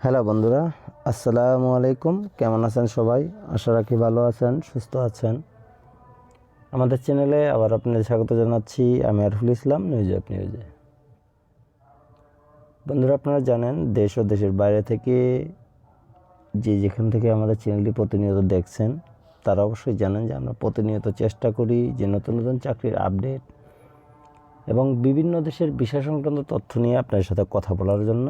Hello বন্ধুরা, আসসালামু আলাইকুম। কেমন আছেন সবাই? আশা রাখি ভালো আছেন, সুস্থ আছেন। আমাদের চ্যানেলে আবার আপনাদের স্বাগত জানাচ্ছি, আমি আরফুল ইসলাম নিউজ অফ নিউজে বন্ধুরা, আপনারা জানেন, দেশ ও দেশের বাইরে থেকে যে যেখান থেকে আমাদের চ্যানেলটি প্রতিনিয়ত দেখছেন, তারা অবশ্যই জানেন যে আমরা প্রতিনিয়ত চেষ্টা করি যে নতুন নতুন চাকরির আপডেট এবং বিভিন্ন দেশের বিষয় সংক্রান্ত তথ্য নিয়ে আপনাদের সাথে কথা বলার জন্য।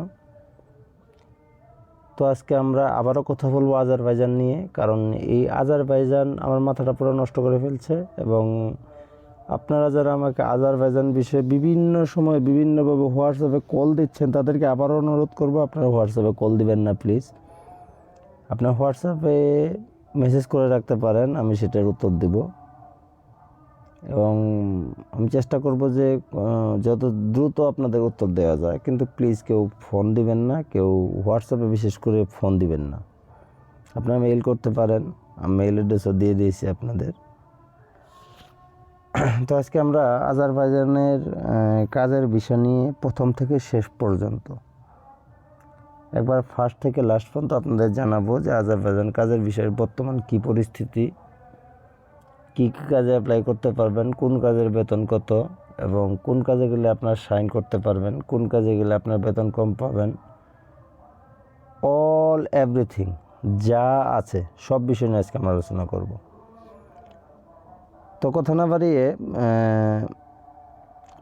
তো আজকে আমরা আবারও কথা বলব আজারবাইজান নিয়ে, কারণ এই আজারবাইজান আমার মাথাটা পুরো নষ্ট করে ফেলছে এবং আপনারা যারা আমাকে আজারবাইজান বিষয়ে বিভিন্ন সময় বিভিন্নভাবে হোয়াটসঅ্যাপে কল দিচ্ছেন, তাদেরকে আবারও অনুরোধ করব, আপনারা হোয়াটসঅ্যাপে কল দিবেন না, প্লিজ। আপনার হোয়াটসঅ্যাপে মেসেজ করে রাখতে পারেন, আমি সেটার উত্তর দিব। এবং আমি চেষ্টা করব যে যত দ্রুত আপনাদের উত্তর দেওয়া যায়, কিন্তু প্লিজ কেউ ফোন দিবেন না, কেউ হোয়াটসঅ্যাপে বিশেষ করে ফোন দিবেন না। আপনারা মেইল করতে পারেন, আমি মেইল অ্যাড্রেসও দিয়ে দিয়েছি আপনাদের। তো আজকে আমরা আজারবাইজানের কাজের বিষয় নিয়ে প্রথম থেকে শেষ পর্যন্ত। একবার ফার্স্ট থেকে লাস্ট পর্যন্ত আপনাদের জানাব যে আজারবাইজান কাজের বিষয়ের বর্তমান কী পরিস্থিতি কী কী কাজে অ্যাপ্লাই করতে পারবেন, কোন কাজের বেতন কত এবং কোন কাজে গেলে আপনার সাইন করতে পারবেন, কোন কাজে গেলে আপনার বেতন কম পাবেন অল এভরিথিং যা আছে সব বিষয় নিয়ে আজকে আমরা আলোচনা করব। তো কথা না বাড়িয়ে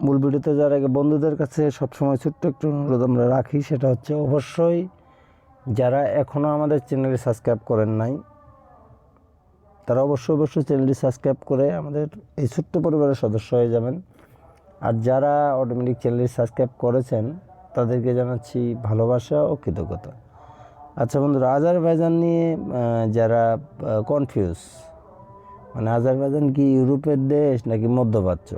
মূল ভিডিওতে যাওয়ার আগে বন্ধুদের কাছে সবসময় ছোট্ট একটু অনুরোধ আমরা রাখি, সেটা হচ্ছে অবশ্যই যারা এখনও আমাদের চ্যানেলে সাবস্ক্রাইব করেন নাই তারা অবশ্যই অবশ্যই চ্যানেলটি সাবস্ক্রাইব করে আমাদের এই ছোট্ট পরিবারের সদস্য হয়ে যাবেন। আর যারা অটোমেটিক চ্যানেলটি সাবস্ক্রাইব করেছেন, তাদেরকে জানাচ্ছি ভালোবাসা ও কৃতজ্ঞতা। আচ্ছা বন্ধুরা, আজারবাইজান নিয়ে যারা কনফিউজ মানে আজারবাইজান কি ইউরোপের দেশ নাকি মধ্যপ্রাচ্য?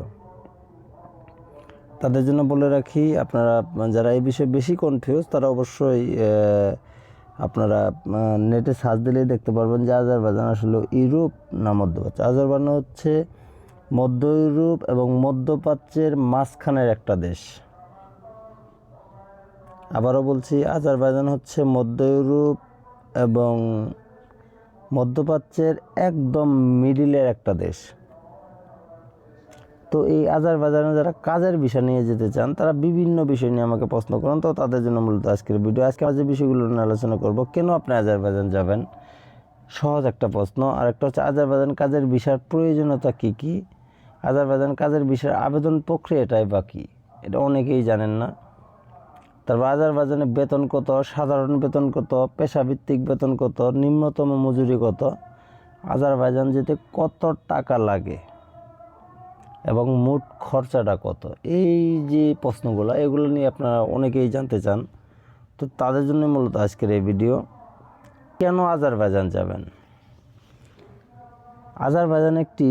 তাদের জন্য বলে রাখি, আপনারা, যারা এই বিষয়ে বেশি কনফিউজ তারা অবশ্যই আপনারা নেটে সার্চ দিলেই দেখতে পারবেন যে আজারবাইজান আসলে ইউরোপ না মধ্যপ্রাচ্য। আজারবাইজান হচ্ছে মধ্য ইউরোপ এবং মধ্যপ্রাচ্যের মাঝখানের একটা দেশ। আবারও বলছি, আজারবাইজান হচ্ছে মধ্য ইউরোপ এবং মধ্যপ্রাচ্যের একদম মিডিলের একটা দেশ। তো এই আজারবাইজানে যারা কাজের বিষয় নিয়ে যেতে চান, তারা বিভিন্ন বিষয় নিয়ে আমাকে প্রশ্ন করেন। তো তাদের জন্য মূলত আজকের ভিডিও আজকে আমরা যে বিষয়গুলো নিয়ে আলোচনা করব, কেন আপনি আজারবাইজান যাবেন? সহজ একটা প্রশ্ন। আর একটা হচ্ছে, আজারবাইজান কাজের বিষয়ের প্রয়োজনীয়তা কী কী? আজারবাইজান কাজের বিষয়ের আবেদন প্রক্রিয়াটাই বা কী? এটা অনেকেই জানেন না। তারপর আজারবাইজানে বেতন কত? সাধারণ বেতন কত? পেশাভিত্তিক বেতন কত? নিম্নতম মজুরি কত? আজারবাইজান যেতে কত টাকা লাগে? এবং মোট খরচাটা কত? এই যে প্রশ্নগুলো, এগুলো নিয়ে আপনারা অনেকেই জানতে চান। তো তাদের জন্য মূলত আজকের এই ভিডিও, কেন আজারবাইজান যাবেন? আজারবাইজান একটি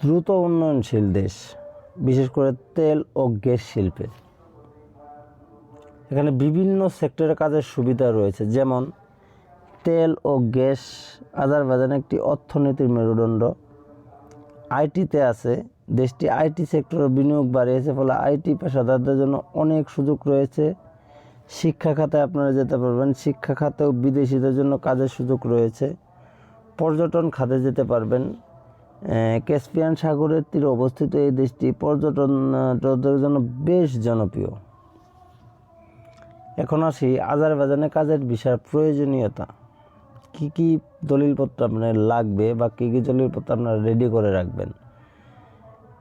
দ্রুত উন্নয়নশীল দেশ, বিশেষ করে তেল ও গ্যাস শিল্পে। এখানে বিভিন্ন সেক্টরের কাজের সুবিধা রয়েছে, যেমন তেল ও গ্যাস। আজারবাইজান একটি অর্থনীতির মেরুদণ্ড। আইটিতে আছে দেশটি আইটি সেক্টরে বিনিয়োগ বাড়িয়েছে ফলে আইটি পেশাদারদের জন্য অনেক সুযোগ রয়েছে। শিক্ষা খাতে আপনারা যেতে পারবেন। শিক্ষা খাতেও বিদেশিদের জন্য কাজের সুযোগ রয়েছে। পর্যটন খাতে যেতে পারবেন। ক্যাসপিয়ান সাগরের তীরে অবস্থিত এই দেশটি পর্যটনদের জন্য বেশ জনপ্রিয়। এখন আসি আজারবাইজানে কাজের বিষয়ের প্রয়োজনীয়তা। কি কি দলিলপত্র আপনার লাগবে বা কী কী দলিলপত্র আপনারা রেডি করে রাখবেন?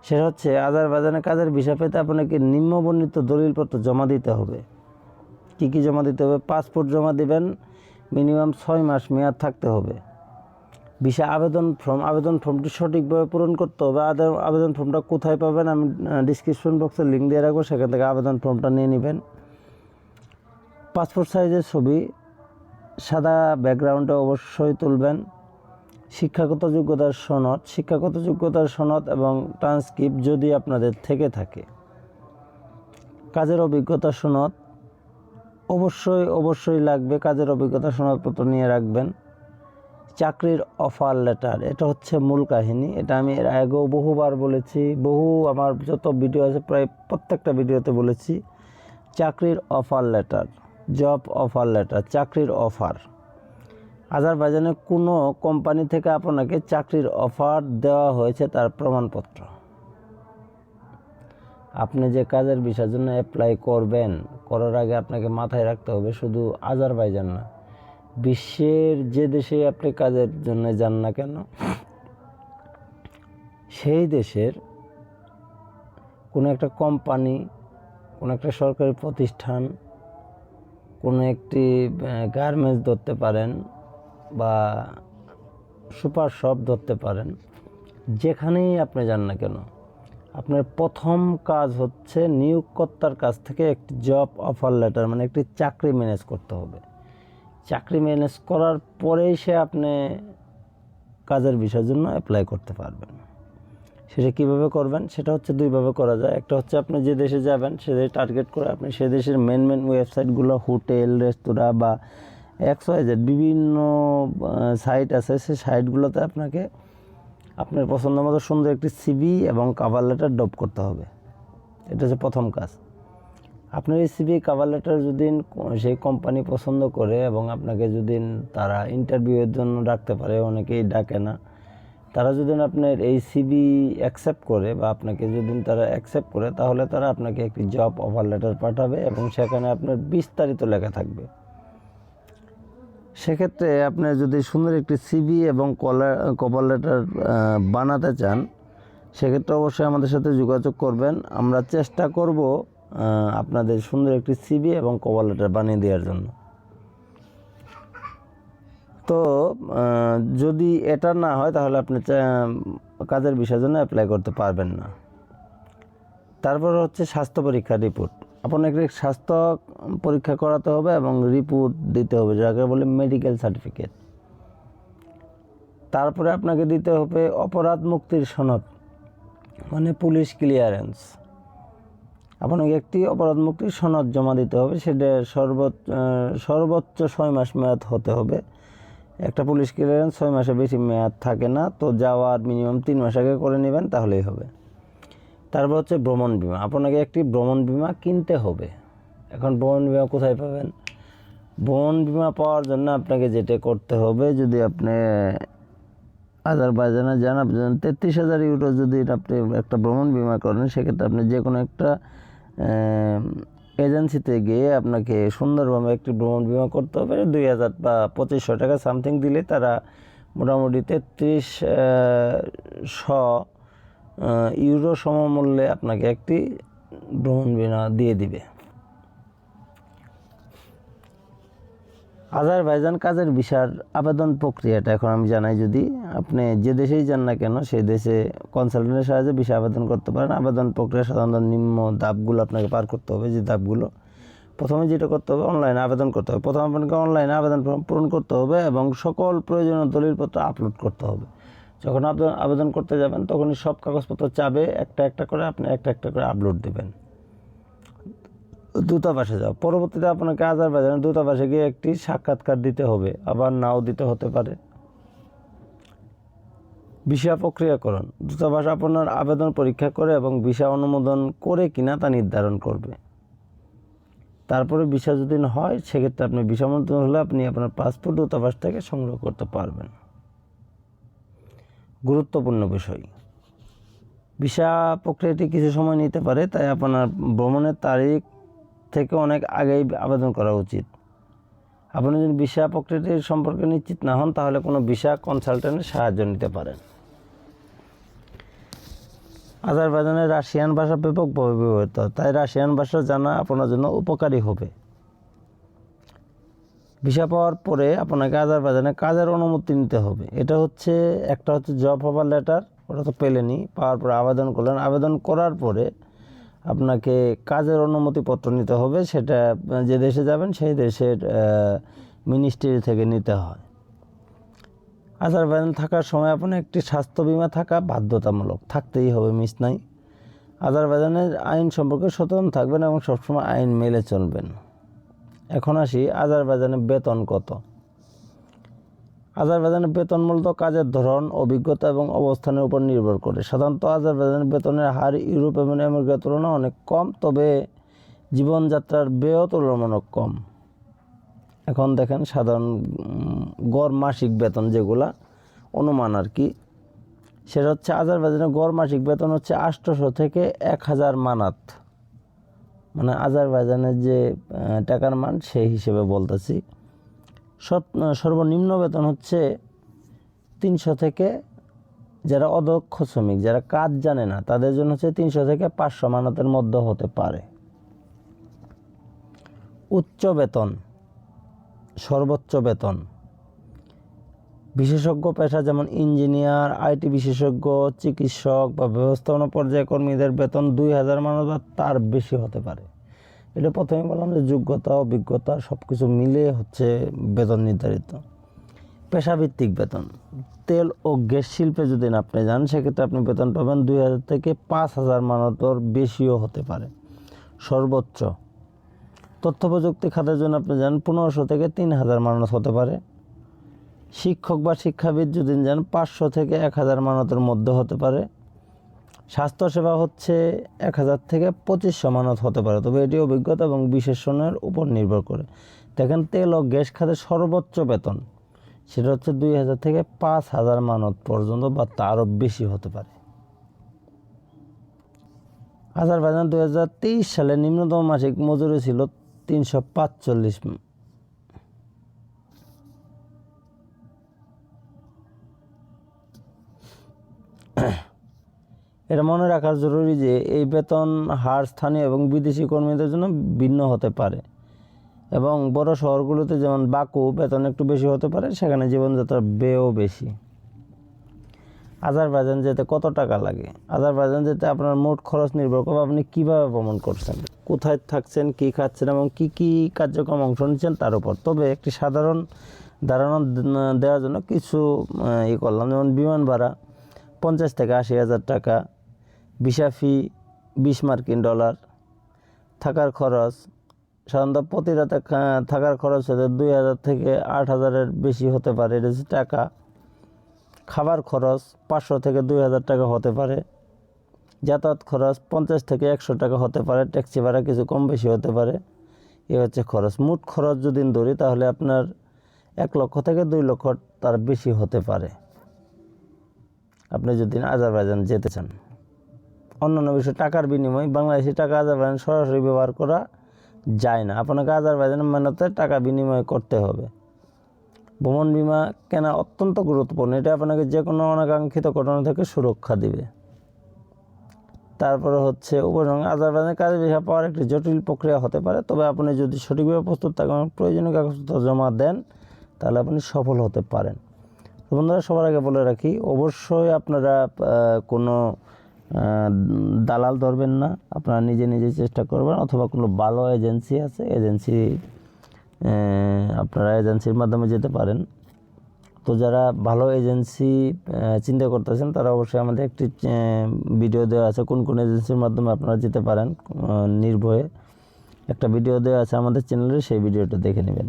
সেটা হচ্ছে আজারবাইজানে কাজের ভিসা পেতে আপনাকে নিম্নবর্ণিত দলিলপত্র জমা দিতে হবে। কি কি জমা দিতে হবে? পাসপোর্ট জমা দিবেন, মিনিমাম ছয় মাস মেয়াদ থাকতে হবে। ভিসা আবেদন ফর্ম, আবেদন ফর্মটি সঠিকভাবে পূরণ করতে হবে। আবেদন ফর্মটা কোথায় পাবেন আমি ডিসক্রিপশন বক্সে লিঙ্ক দিয়ে রাখব, সেখান থেকে আবেদন ফর্মটা নিয়ে নেবেন। পাসপোর্ট সাইজের ছবি, সাদা ব্যাকগ্রাউন্ডে অবশ্যই তুলবেন। শিক্ষাগত যোগ্যতার সনদ, শিক্ষাগত যোগ্যতার সনদ এবং ট্রান্সক্রিপ্ট যদি আপনাদের থেকে থাকে। কাজের অভিজ্ঞতা সনদ, অবশ্যই অবশ্যই লাগবে কাজের অভিজ্ঞতা সনদপত্র নিয়ে রাখবেন। চাকরির অফার লেটার এটা হচ্ছে মূল কাহিনী। এটা আমি এর আগেও বহুবার বলেছি, বহু আমার যত ভিডিও আছে, প্রায় প্রত্যেকটা ভিডিওতে বলেছি। চাকরির offer letter job offer letter চাকরির অফার আজারবাইজানে কোনো কোম্পানি থেকে আপনাকে চাকরির অফার দেওয়া হয়েছে তার প্রমাণপত্র। আপনি যে কাজের বিষয়ের জন্য অ্যাপ্লাই করবেন, করার আগে আপনাকে মাথায় রাখতে হবে শুধু আজারবাইজান না। বিশ্বের যে দেশে আপনি কাজের জন্য যান না কেন, সেই দেশের কোনো একটা কোম্পানি, কোনো একটা সরকারি প্রতিষ্ঠান, কোনো একটি গার্মেন্টস ধরতে পারেন বা সুপার শপ ধরতে পারেন, যেখানেই আপনি যান না কেন, আপনার প্রথম কাজ হচ্ছে নিয়োগকর্তার কাছ থেকে একটি জব অফার লেটার মানে একটি চাকরি ম্যানেজ করতে হবে। চাকরি ম্যানেজ করার পরেই সে আপনি কাজের বিষয়ের জন্য অ্যাপ্লাই করতে পারবেন। সেটা কীভাবে করবেন? সেটা হচ্ছে দুইভাবে করা যায়। একটা হচ্ছে আপনি যে দেশে যাবেন, সে দেশে টার্গেট করে আপনি সে দেশের মেন মেন ওয়েবসাইটগুলো হোটেল রেস্তোরাঁ বা এক্স ওয়াই জেড বিভিন্ন সাইট আছে, সেই সাইটগুলোতে আপনাকে আপনার পছন্দ মতো সুন্দর একটি সিবি এবং কাভার লেটার ড্রপ করতে হবে। এটা হচ্ছে প্রথম কাজ। আপনার এই সিবি কাভার লেটার যদি সেই কোম্পানি পছন্দ করে এবং আপনাকে যদি তারা ইন্টারভিউয়ের জন্য ডাকতে পারে, অনেকেই ডাকে না, তারা যদি আপনার এই সিবি অ্যাকসেপ্ট করে বা আপনাকে যদি তারা অ্যাকসেপ্ট করে, তাহলে তারা আপনাকে একটি জব অফার লেটার পাঠাবে এবং সেখানে আপনার বিস্তারিত লেখা থাকবে। সেক্ষেত্রে আপনি যদি সুন্দর একটি সিবি এবং কলার কভার লেটার বানাতে চান, সেক্ষেত্রে অবশ্যই আমাদের সাথে যোগাযোগ করবেন। আমরা চেষ্টা করব আপনাদের সুন্দর একটি সিবি এবং কভার লেটার বানিয়ে দেওয়ার জন্য। তো যদি এটা না হয়, তাহলে আপনি কাজের বিষয়ের জন্য অ্যাপ্লাই করতে পারবেন না। তারপর হচ্ছে স্বাস্থ্য পরীক্ষা রিপোর্ট আপনাকে স্বাস্থ্য পরীক্ষা করাতে হবে এবং রিপোর্ট দিতে হবে, যাকে বলে মেডিকেল সার্টিফিকেট তারপরে আপনাকে দিতে হবে অপরাধ মুক্তির সনদ মানে পুলিশ ক্লিয়ারেন্স আপনাকে একটি অপরাধ মুক্তির সনদ জমা দিতে হবে, সেটা সর্বোচ্চ সর্বোচ্চ ছয় মাস মেয়াদ হতে হবে। একটা পুলিশ ক্লিয়ারেন্স ছয় মাসে বেশি মেয়াদ থাকে না, তো যাওয়ার মিনিমাম তিন মাস আগে করে নেবেন, তাহলেই হবে। তারপর হচ্ছে ভ্রমণ বিমা। আপনাকে একটি ভ্রমণ বিমা কিনতে হবে। এখন ভ্রমণ বিমা কোথায় পাবেন? ভ্রমণ বিমা পাওয়ার জন্য আপনাকে যেটা করতে হবে, যদি আপনি আজারবাইজানে যান, আপনি তেত্রিশ হাজার ইউরো যদি আপনি একটা ভ্রমণ বিমা করেন, সেক্ষেত্রে আপনি যে কোনো একটা এজেন্সিতে গিয়ে আপনাকে সুন্দরভাবে একটি ভ্রমণ বিমা করতে হবে। দুই হাজার বা পঁচিশশো টাকা সামথিং দিলে তারা মোটামুটি তেত্রিশ শ ইউরো সমমূল্যে আপনাকে একটি ভ্রমণ বিমা দিয়ে দিবে। আজারবাইজান কাজের ভিসার আবেদন প্রক্রিয়াটা এখন আমি জানাই, যদি আপনি যে দেশেই যান না কেন, সেই দেশে কনসালটেন্টের সাহায্যে ভিসা আবেদন করতে পারেন। আবেদন প্রক্রিয়া সাধারণত নিম্ন ধাপগুলো আপনাকে পার করতে হবে, যে ধাপগুলো প্রথমে যেটা করতে হবে অনলাইনে আবেদন করতে হবে। প্রথমে আপনাকে অনলাইনে আবেদন ফর্ম পূরণ করতে হবে এবং সকল প্রয়োজনীয় দলিলপত্র আপলোড করতে হবে। যখন আবেদন করতে যাবেন, তখনই সব কাগজপত্র চাবে একটা একটা করে আপনি একটা একটা করে আপলোড দেবেন। দূতাবাসে যাও। পরবর্তীতে আপনাকে আজারবাইজানের দূতাবাসে গিয়ে একটি সাক্ষাৎকার দিতে হবে। আবার নাও দিতে হতে পারে। ভিসা প্রক্রিয়াকরণ দূতাবাস আপনার আবেদন পরীক্ষা করে এবং ভিসা অনুমোদন করে কিনা তা নির্ধারণ করবে। তারপরে ভিসা যদি হয়, সেক্ষেত্রে আপনি ভিসা অনুমোদন হলে আপনি আপনার পাসপোর্ট দূতাবাস থেকে সংগ্রহ করতে পারবেন। গুরুত্বপূর্ণ বিষয়। ভিসা প্রক্রিয়াটি কিছু সময় নিতে পারে, তাই আপনার ভ্রমণের তারিখ থেকে অনেক আগেই আবেদন করা উচিত। আপনি যদি ভিসা প্রক্রিয়াটি সম্পর্কে নিশ্চিত না হন, তাহলে কোনো ভিসা কনসালটেন্টের সাহায্য নিতে পারেন। আজারবাইজানের রাশিয়ান ভাষা ব্যাপকভাবে ব্যবহৃত, তাই রাশিয়ান ভাষা জানা আপনার জন্য উপকারী হবে। ভিসা পাওয়ার পরে আপনাকে আজারবাইজানে কাজের অনুমতি নিতে হবে। এটা হচ্ছে একটা হচ্ছে জব অফার লেটার ওটা তো পেলেনি পাওয়ার পরে আবেদন করলেন। আবেদন করার পরে আপনাকে কাজের অনুমতিপত্র নিতে হবে। সেটা যে দেশে যাবেন, সেই দেশের মিনিস্ট্রি থেকে নিতে হয়। আজারবাইজান থাকার সময় আপনার একটি স্বাস্থ্য বিমা থাকা বাধ্যতামূলক। থাকতেই হবে মিস নাই। আজারবাইজানের আইন সম্পর্কে সচেতন থাকবেন এবং সবসময় আইন মেলে চলবেন। এখন আসি আজারবাইজানের বেতন কত? আজারবাইজানের বেতন মূলত কাজের ধরন, অভিজ্ঞতা এবং অবস্থানের উপর নির্ভর করে। সাধারণত আজারবাইজানের বেতনের হার ইউরোপ এবং আমেরিকার তুলনায় অনেক কম, তবে জীবনযাত্রার ব্যয় তুলনামূলক কম। এখন দেখেন সাধারণ গড় মাসিক বেতন যেগুলা, অনুমান আর কি। সেটা হচ্ছে আজারবাইজানের গড় মাসিক বেতন হচ্ছে আটশোশো থেকে এক হাজার মানাত। মানে আজারবাইজানের যে টাকার মান, সেই হিসেবে বলতেছি। সব- সর্বনিম্ন বেতন হচ্ছে তিনশো থেকে যারা অদক্ষ শ্রমিক, যারা কাজ জানে না, তাদের জন্য হচ্ছে তিনশো থেকে পাঁচশো মানতের মধ্যে হতে পারে। উচ্চ বেতন, সর্বোচ্চ বেতন বিশেষজ্ঞ পেশা যেমন ইঞ্জিনিয়ার, আইটি বিশেষজ্ঞ, চিকিৎসক বা ব্যবস্থাপনা পর্যায়ে কর্মীদের বেতন দুই হাজার মানুষ বা তার বেশি হতে পারে। এটা প্রথমে বললাম যে যোগ্যতা, অভিজ্ঞতা সব কিছু মিলে হচ্ছে বেতন নির্ধারিত। পেশাভিত্তিক বেতন। তেল ও গ্যাস শিল্পে যদি আপনি যান, সেক্ষেত্রে আপনি বেতন পাবেন দুই হাজার থেকে পাঁচ হাজার মানতর বেশিও হতে পারে। সর্বোচ্চ। তথ্য প্রযুক্তি খাতের জন্য আপনি যান, পনেরোশো থেকে তিন হাজার মানত হতে পারে। শিক্ষক বা শিক্ষাবিদ যদি যান পাঁচশো থেকে এক হাজার মানতের মধ্যে হতে পারে। স্বাস্থ্যসেবা হচ্ছে এক হাজার থেকে পঁচিশশো মানত হতে পারে। তবে এটি অভিজ্ঞতা এবং বিশেষণের উপর নির্ভর করে। দেখেন, তেল ও গ্যাস খাতে সর্বোচ্চ বেতন, সেটা হচ্ছে দুই হাজার থেকে পাঁচ হাজার মানত পর্যন্ত বা তারও বেশি হতে পারে। আজারবাইজান দুই হাজার তেইশ সালে নিম্নতম মাসিক মজুরি ছিল তিনশো পাঁচচল্লিশ এটা মনে রাখা জরুরি যে এই বেতন হার স্থানীয় এবং বিদেশি কর্মীদের জন্য ভিন্ন হতে পারে। এবং বড় শহরগুলোতে যেমন বাকু বেতন একটু বেশি হতে পারে, সেখানে জীবনযাত্রার ব্যয়ও বেশি। আজারবাইজান যেতে কত টাকা লাগে? আজারবাইজান যেতে আপনার মোট খরচ নির্ভর করবে আপনি কীভাবে ভ্রমণ করছেন, কোথায় থাকছেন, কী খাচ্ছেন এবং কী কী কার্যক্রম অংশ নিচ্ছেন তার উপর। তবে একটি সাধারণ ধারণা দেওয়ার জন্য কিছু ই করলাম। যেমন বিমান ভাড়া পঞ্চাশ থেকে আশি হাজার টাকা, ভিসা ফি বিশ মার্কিন ডলার, থাকার খরচ, সাধারণত প্রতি রাতে থাকার খরচ হচ্ছে দুই হাজার থেকে আট হাজারের বেশি হতে পারে। এটা হচ্ছে টাকা। খাবার খরচ পাঁচশো থেকে দুই হাজার টাকা হতে পারে। যাতায়াত খরচ পঞ্চাশ থেকে একশো টাকা হতে পারে। ট্যাক্সি ভাড়া কিছু কম বেশি হতে পারে। এ হচ্ছে খরচ। মোট খরচ যদি ধরি, তাহলে আপনার এক লক্ষ থেকে দুই লক্ষ তার বেশি হতে পারে। আপনি যদি আজারবাইজান যেতে চান। অন্যান্য বিষয়, টাকার বিনিময় বাংলাদেশি টাকা আজারবাইজান সরাসরি ব্যবহার করা যায় না। আপনাকে আজারবাইজানের মেহনতে টাকা বিনিময় করতে হবে। ভ্রমণ বিমা কেনা অত্যন্ত গুরুত্বপূর্ণ। এটা আপনাকে যে কোনো অনাকাঙ্ক্ষিত ঘটনা থেকে সুরক্ষা দিবে। তারপরে হচ্ছে উপসংহার আজারবাইজানের কাজে ভিসা পাওয়ার একটি জটিল প্রক্রিয়া হতে পারে। তবে আপনি যদি সঠিকভাবে প্রস্তুত থাকেন প্রয়োজনীয় কাগজপত্র জমা দেন, তাহলে আপনি সফল হতে পারেন। বন্ধুরা, সবার আগে বলে রাখি, অবশ্যই আপনারা কোনো দালাল ধরবেন না। আপনারা নিজে নিজে চেষ্টা করবেন, অথবা কোনো ভালো এজেন্সি আছে, এজেন্সি আপনারা এজেন্সির মাধ্যমে যেতে পারেন। তো যারা ভালো এজেন্সি চিন্তা করতেছেন, তারা অবশ্যই আমাদের একটি ভিডিও দেওয়া আছে। কোন কোন এজেন্সির মাধ্যমে আপনারা যেতে পারেন নির্ভয়ে। একটা ভিডিও দেওয়া আছে আমাদের চ্যানেলে, সেই ভিডিওটা দেখে নেবেন।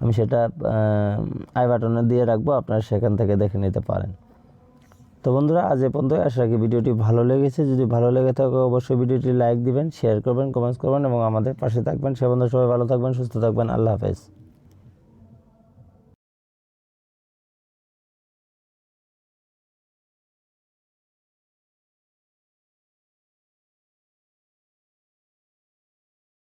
আমি সেটা আই বাটনে দিয়ে রাখব, আপনারা সেখান থেকে দেখে নিতে পারেন। তো বন্ধুরা, আজ এ পর্যন্ত আশা রাখি ভিডিওটি ভালো লেগেছে। যদি ভালো লেগে থাকে, অবশ্যই ভিডিওটি লাইক দিবেন শেয়ার করবেন কমেন্টস করবেন এবং আমাদের পাশে থাকবেন। সে বন্ধু সবাই ভালো থাকবেন, সুস্থ থাকবেন। আল্লাহ হাফেজ।